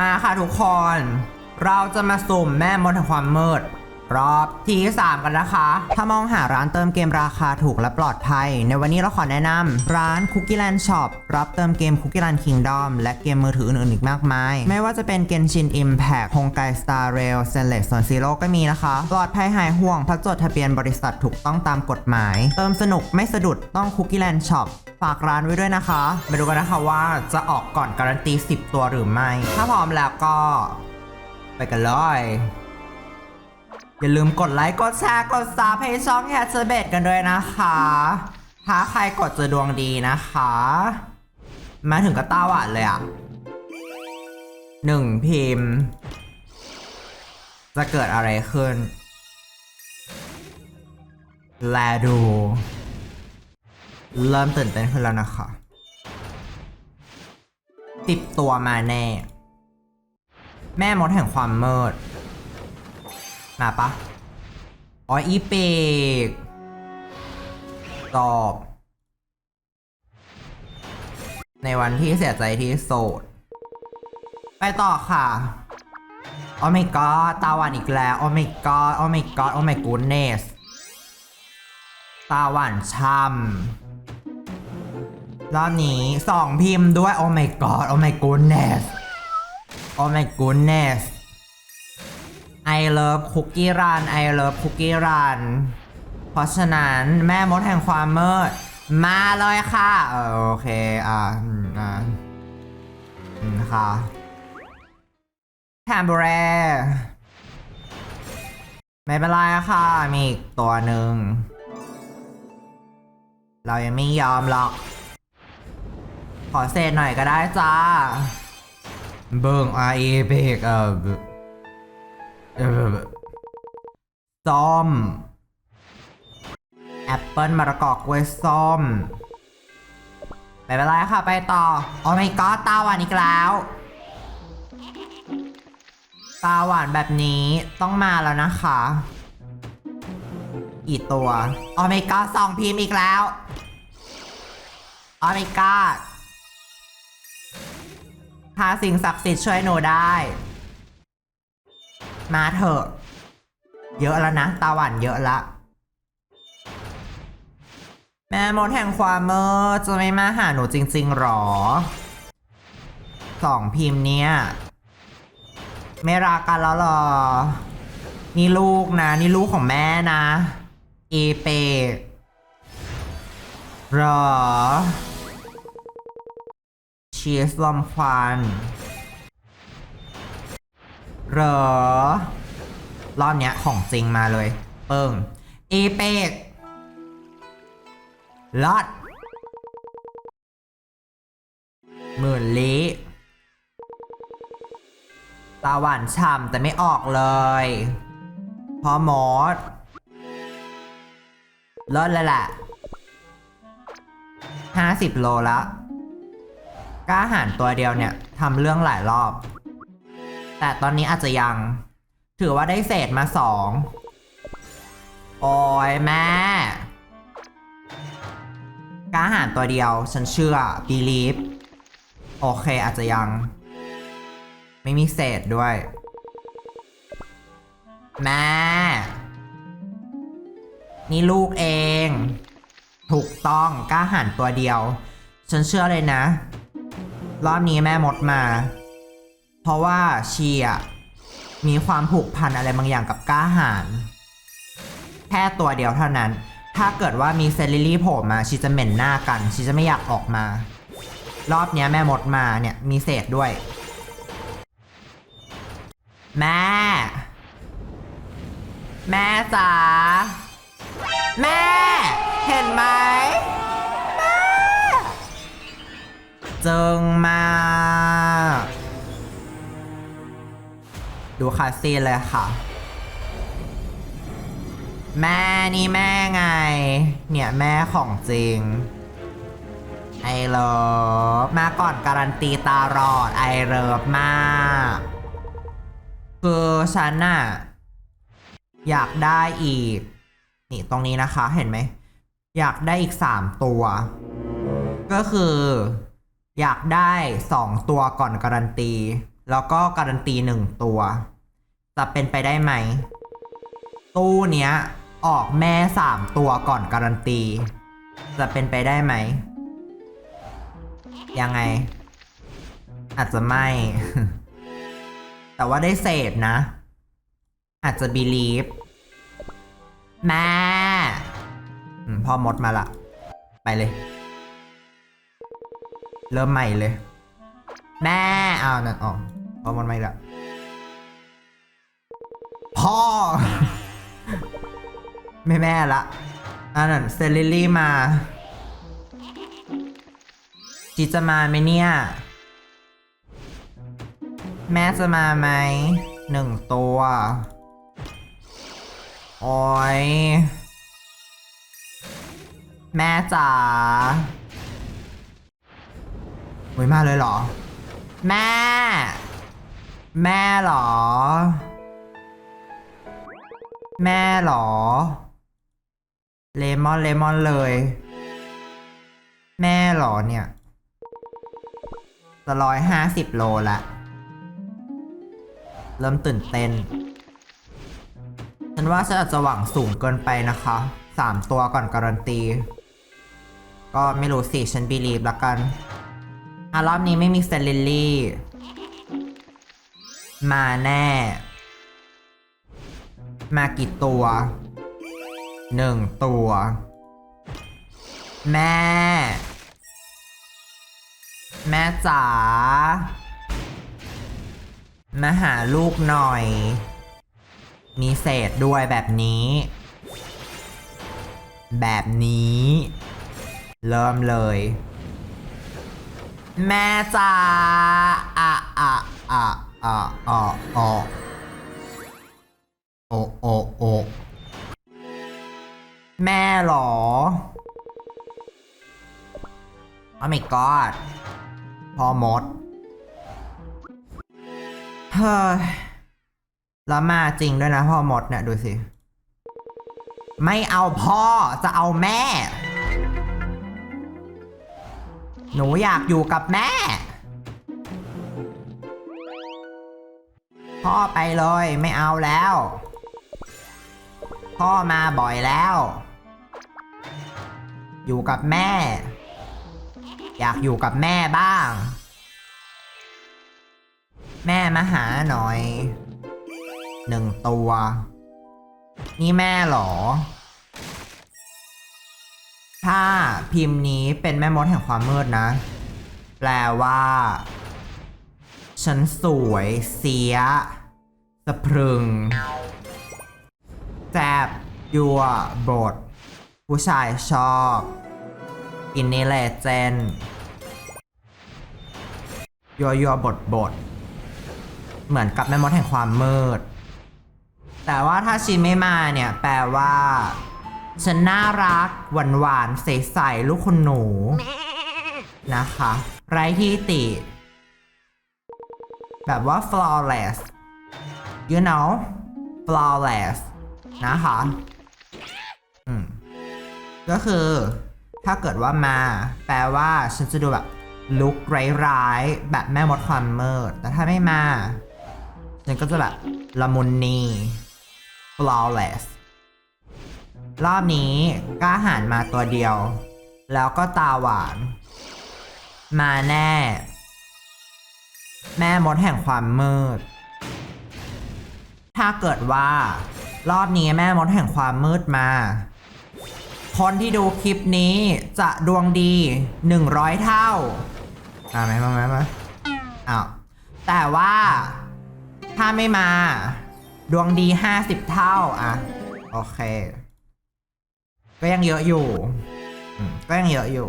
มาค่ะทุกคน เราจะมาสุ่มแม่มดแห่งความมืด รอบที่ 3 กันนะคะ ถ้ามองหาร้านเติมเกมราคาถูกและปลอดภัย ในวันนี้เราขอแนะนำร้าน Cookie Land Shop รับเติมเกม Cookie Land Kingdom และเกมมือถืออื่นๆอีกมากมาย ไม่ว่าจะเป็น Genshin Impact Honkai Star Rail s e n l e s Zone Zero ก็มีนะคะ ปลอดภัยหายห่วงพราะจดทะเบียนบริษัทถูกต้องตามกฎหมาย เติมสนุกไม่สะดุดต้อง Cookie Land Shop ฝากร้านไว้ด้วยนะคะ มาดูกันนะคะว่าจะออกก่อนการันตี 10 ตัวหรือไม่ ถ้าพร้อมแล้วก็ ไปกันเลย อย่าลืมกดไลค์ กดแชร์ กดซับให้ช่องแคทเบตกันด้วยนะคะ ถ้าใครกดจะดวงดีนะคะ มาถึงก็ตาหวานเลยอะหนึ่งพิมพ์ จะเกิดอะไรขึ้น แลดู เริ่มตื่นเต้นขึ้นแล้วนะคะติดตัวมาแน่ แม่มดแห่งความมืด มาปะอ๋ออีเปกตอบ ในวันที่เสียใจที่โสด ไปต่อค่ะ โอ้ my god ตาหวานอีกแล้ว โอ้ my god โอ้ my god โอ้ my goodness ตาหวานช่ำ รอบนี้สองพิมพ์ด้วย โอ้ my god โอ้ my goodness โอ้ my goodness I love cookie run I love cookie run เพราะฉะนั้นแม่มดแห่งความมืด มาเลยค่ะ เออโอเค อ่าอ่าอืมค่ะแฮมเบอร์เรไม่เป็นไรค่ะ มีอีกตัวหนึ่ง เรายังไม่ยอมหรอก ขอเศษหน่อยก็ได้จ้า เบิ่ง R E เบกเออเออส้มแอปเปิลมะละกอกล้วยส้มไม่เป็นไรค่ะ ไปต่อ โอ้ my god ตาหวานอีกแล้ว ตาหวานแบบนี้ต้องมาแล้วนะคะ กี่ตัว โอ้ my god สองพิมพ์อีกแล้ว โอ้ my god ถ้าสิ่งศักดิ์สิทธิ์ช่วยหนูได้ มาเถอะ เยอะแล้วนะ ตาหวานเยอะละ แม่มดแห่งความเมอจะไม่มาหาหนูจริง ๆหรอ สองพิมพ์เนี้ยไม่รักกันแล้วหรอ นี่ลูกนะ นี่ลูกของแม่นะ เอเปกหรอ ชีสลมควันเหรอ รอบเนี้ยของจริงมาเลย เปิงเอเปกลอดหมื่นลิตาหวานฉ่ำแต่ไม่ออกเลยพอหมดลิศเลยแหละห้าสิบโลละ กล้าหารตัวเดียวเนี่ยทำเรื่องหลายรอบ แต่ตอนนี้อาจจะยัง ถือว่าได้เศษมาสองโอ้ยแม่กล้าหารตัวเดียว ฉันเชื่อ believe โอเคอาจจะยัง ไม่มีเศษด้วย แม่ นี่ลูกเอง ถูกต้องกล้าหารตัวเดียว ฉันเชื่อเลยนะ รอบนี้แม่มดมา เพราะว่าชีอะมีความผูกพันอะไรบางอย่างกับก้าหาร แค่ตัวเดียวเท่านั้น ถ้าเกิดว่ามีเซริลี่โผล่มาชีจะเหม็นหน้ากัน ชีจะไม่อยากออกมา รอบนี้แม่มดมาเนี่ยมีเศษด้วย แม่ แม่จ๋าแม่ เห็นไหม จงมา ดูคาซีนเลยค่ะ แม่นี่แม่ไง เนี่ยแม่ของจริง ไอเลิฟมาก่อนการันตีตลอดไอเลิฟมากคือฉันน่ะอยากได้อีก นี่ตรงนี้นะคะเห็นไหม อยากได้อีก3ตัว ก็คือ อยากได้ 2 ตัวก่อนการันตี แล้วก็การันตีหนึ่งตัว จะเป็นไปได้ไหม ตู้เนี้ย ออกแม่สามตัวก่อนการันตี จะเป็นไปได้ไหม ยังไง อาจจะไม่ แต่ว่าได้เศษนะ อาจจะ believe แม่พ่อมดมาละ ไปเลย เริ่มใหม่เลย แม่อ้าวนั่นอ๋อพอมดไม่ละพ่อ ไม่แม่ละอันนั้นเซลิลลี่มาจีจะมาไหมเนี่ย แม่จะมาไหมหนึ่งตัวโอ้ยแม่จ๋า โอ้ยมาเลยเหรอ แม่ แม่เหรอ แม่เหรอ เลมอนเลมอนเลย แม่เหรอเนี่ยจะร้อยห้าสิบโลละ เริ่มตื่นเต้น ฉันว่าฉันอาจจะหวังสูงเกินไปนะคะสามตัวก่อนการันตี ก็ไม่รู้สิ ฉันบีลีฟละกัน รอบนี้ไม่มีเซลิลลี่ มาแน่ มากี่ตัวหนึ่งตัว แม่ แม่จ๋ามาหาลูกหน่อย มีเศษด้วยแบบนี้ แบบนี้ เริ่มเลย แม่จ๋าอะอะอะอะอะอะโอโอโอแม่หรอโอ้ my god พอหมด เฮ้ย แล้วมาจริงด้วยนะพ่อหมดเนี่ย ดูสิ ไม่เอาพ่อจะเอาแม่ หนูอยากอยู่กับแม่ พ่อไปเลยไม่เอาแล้ว พ่อมาบ่อยแล้ว อยู่กับแม่ อยากอยู่กับแม่บ้าง แม่มาหาหน่อยหนึ่งตัว นี่แม่หรอ ถ้าพิมพ์นี้เป็นแม่มดแห่งความมืดนะ แปลว่า ฉันสวยเสียสะพรึงแซบยัวบทผู้ชายชอบอินนี่เลเจนยัวยัวบทบทเหมือนกับแม่มดแห่งความมืด แต่ว่าถ้าชินไม่มาเนี่ย แปลว่า ฉันน่ารัก หวานหวานๆใสๆลูกคุณหนู นะคะ ไร้ที่ติ แบบว่า flawless you know flawless นะคะ อืม ก็คือ ถ้าเกิดว่ามา แปลว่า ฉันจะดูแบบลุคร้ายๆ แบบแม่มดความมืด แต่ถ้าไม่มา ฉันก็จะแบบละมุนนี flawless รอบนี้กล้าหารมาตัวเดียว แล้วก็ตาหวาน มาแน่ แม่มดแห่งความมืด ถ้าเกิดว่า รอบนี้แม่มดแห่งความมืดมา คนที่ดูคลิปนี้จะดวงดี 100 เท่าอ่าไหมมาไหมมาอ้าวแต่ว่าถ้าไม่มา ดวงดี 50 เท่า อะ โอเค ก็ยังเยอะอยู่ก็ยังเยอะอยู่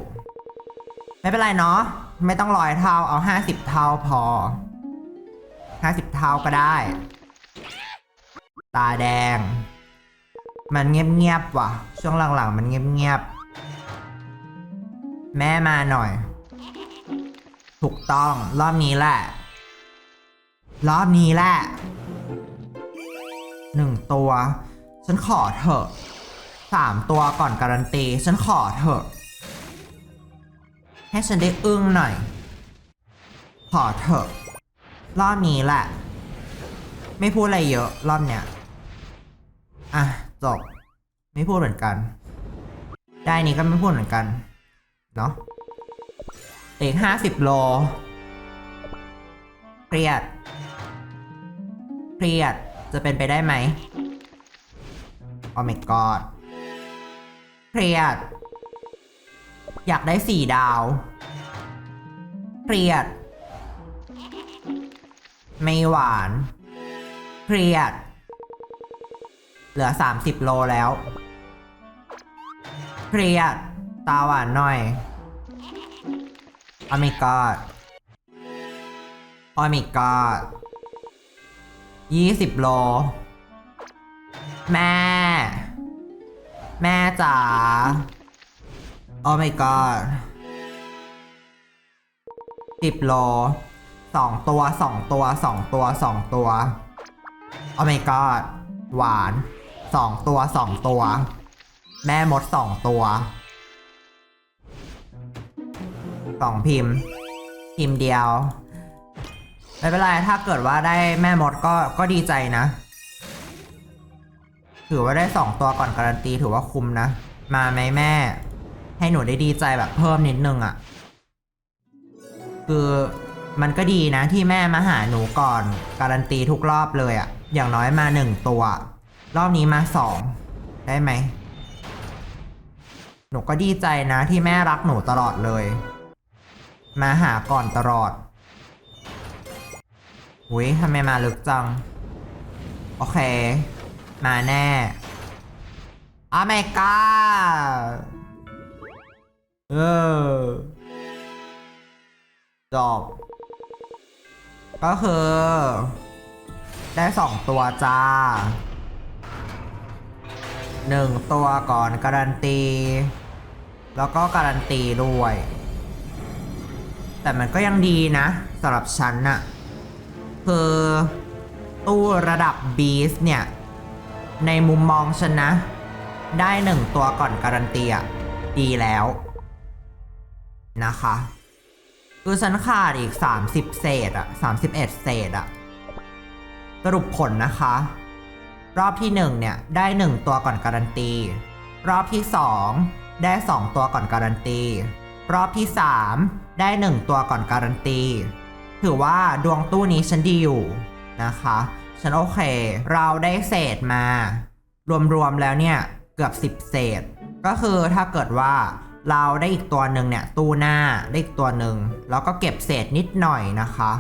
ไม่เป็นไรเนาะไม่ต้องร้อยเท่าเอา50เท่าพอ50เท่าก็ได้ ตาแดง มันเงียบๆว่ะ ช่วงหลังๆ มันเงียบๆ แม่มาหน่อย ถูกต้องรอบนี้แหละ รอบนี้แหละหนึ่งตัว ฉันขอเถอะ สามตัวก่อนการันตี ฉันขอเถอะ ให้ฉันได้อึ้งหน่อย ขอเถอะ รอบนี้แหละ ไม่พูดอะไรเยอะ รอบเนี้ย อะ จบ ไม่พูดเหมือนกัน ได้นี้ก็ไม่พูดเหมือนกัน เนาะอีกห้าสิบโลเครียดเครียดจะเป็นไปได้ไหมโอ้ my god เครียด อยากได้สี่ดาว เครียด ไม่หวาน เครียด เหลือ30โลแล้ว เครียด ตาหวานหน่อยโอ้ my god โอ้ my god 20โล แม่ แม่จ๋า โอ้ my god สิบโลสองตัวสองตัวสองตัวสองตัว โอ้ my god หวานสองตัวสองตัว แม่มดสองตัวสองพิมพ์ พิมพ์เดียว ไม่เป็นไร ถ้าเกิดว่าได้แม่มดก็ก็ดีใจนะ ถือว่าได้สองตัวก่อนการันตีถือว่าคุ้มนะ มาไหมแม่ ให้หนูได้ดีใจแบบเพิ่มนิดนึงอะ่ะ คือมันก็ดีนะที่แม่มาหาหนูก่อนการันตีทุกรอบเลยอะ่ะ อย่างน้อยมาหนึ่งตัว รอบนี้มาสองได้ไหม หนูก็ดีใจนะที่แม่รักหนูตลอดเลย มาหาก่อนตลอดหุยทำไมมาลึกจัง โอเค มาแน่อเมริกาเออจบก็คือ ได้สองตัวจ้าหนึ่งตัวก่อนการันตี แล้วก็การันตีด้วย แต่มันก็ยังดีนะสำหรับฉันน่ะคือตู้ระดับบีสเนี่ย ในมุมมองฉันนะ ได้หนึ่งตัวก่อนการันตีอะดีแล้ว นะคะ คือฉันขาดอีก 30 เศษอะ31 เศษอะสรุปผลนะคะ รอบที่ 1 เนี่ย ได้ 1 ตัวก่อนการันตี รอบที่ 2 ได้ 2 ตัวก่อนการันตี รอบที่ 3 ได้ 1 ตัวก่อนการันตี ถือว่าดวงตู้นี้ฉันดีอยู่นะคะ ฉันโอเค เราได้เศษมา รวมๆแล้วเนี่ยเกือบ 10 เศษ ก็คือถ้าเกิดว่าเราได้อีกตัวหนึ่งเนี่ยตู้หน้าได้อีกตัวหนึ่งแล้วก็เก็บเศษนิดหน่อยนะคะ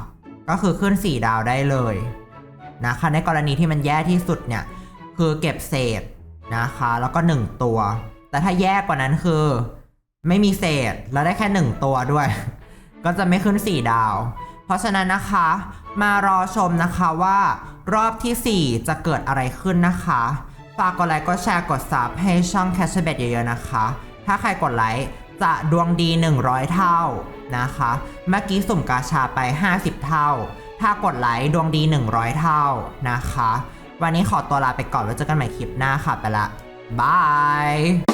ก็คือขึ้น 4 ดาวได้เลยนะคะในกรณีที่มันแย่ที่สุดเนี่ยคือเก็บเศษนะคะ แล้วก็ 1 ตัว แต่ถ้าแย่กว่านั้นคือ ไม่มีเศษแล้วได้แค่ 1 ตัวด้วย ก็จะไม่ขึ้น 4 ดาว เพราะฉะนั้นนะคะมารอชมนะคะว่ารอบที่ 4 จะเกิดอะไรขึ้นนะคะ ฝากกดไลค์กดแชร์กดซับให้ช่อง c a s h b e t เยอะๆนะคะ ถ้าใครกดไลค์จะดวงดี 100 เท่านะคะ เมื่อกี้สุ่มกาชาไป 50 เท่า ถ้ากดไลค์ดวงดี 100 เท่านะคะ วันนี้ขอตัวลาไปก่อนแล้วเจอกันใหม่คลิปหน้าค่ะไปละบาย